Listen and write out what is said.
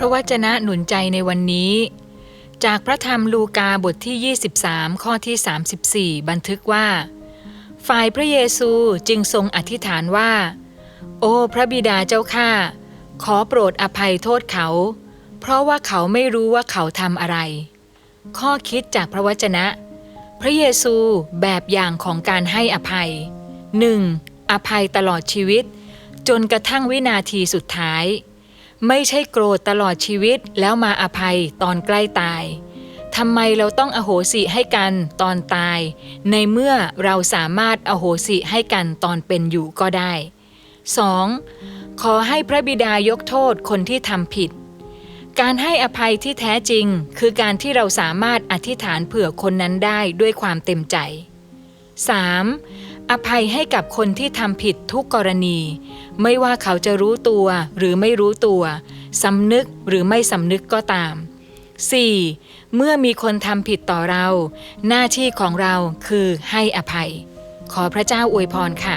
ระวจนะหนุนใจในวันนี้ จากพระธรรมลูกาบทที่ 23 ข้อที่ 34 บันทึกว่า ฝ่ายพระเยซูจึงทรงอธิษฐานว่า โอ้พระบิดาเจ้าข้าขอโปรดอภัยโทษเขา เพราะว่าเขาไม่รู้ว่าเขาทำอะไร ข้อคิดจากพระวจนะ พระเยซูแบบอย่างของการให้อภัย 1. อภัยตลอดชีวิต จนกระทั่งวินาทีสุดท้าย ไม่ใช่โกรธตลอดชีวิตแล้วมาอภัยตอนใกล้ตายทำไมเราต้องอโหสิให้กันตอนตาย ในเมื่อเราสามารถอโหสิให้กันตอนเป็นอยู่ก็ได้ 2. ขอให้พระบิดายกโทษคนที่ทำผิด การให้อภัยที่แท้จริง คือการที่เราสามารถอธิษฐานเผื่อคนนั้นได้ด้วยความเต็มใจ 3. อภัยให้กับคนที่ทำผิดทุกกรณี ไม่ว่าเขาจะรู้ตัวหรือไม่รู้ตัวสำนึกหรือไม่สำนึกก็ตาม 4. เมื่อมีคนทำผิดต่อเรา หน้าที่ของเราคือให้อภัย ขอพระเจ้าอวยพรค่ะ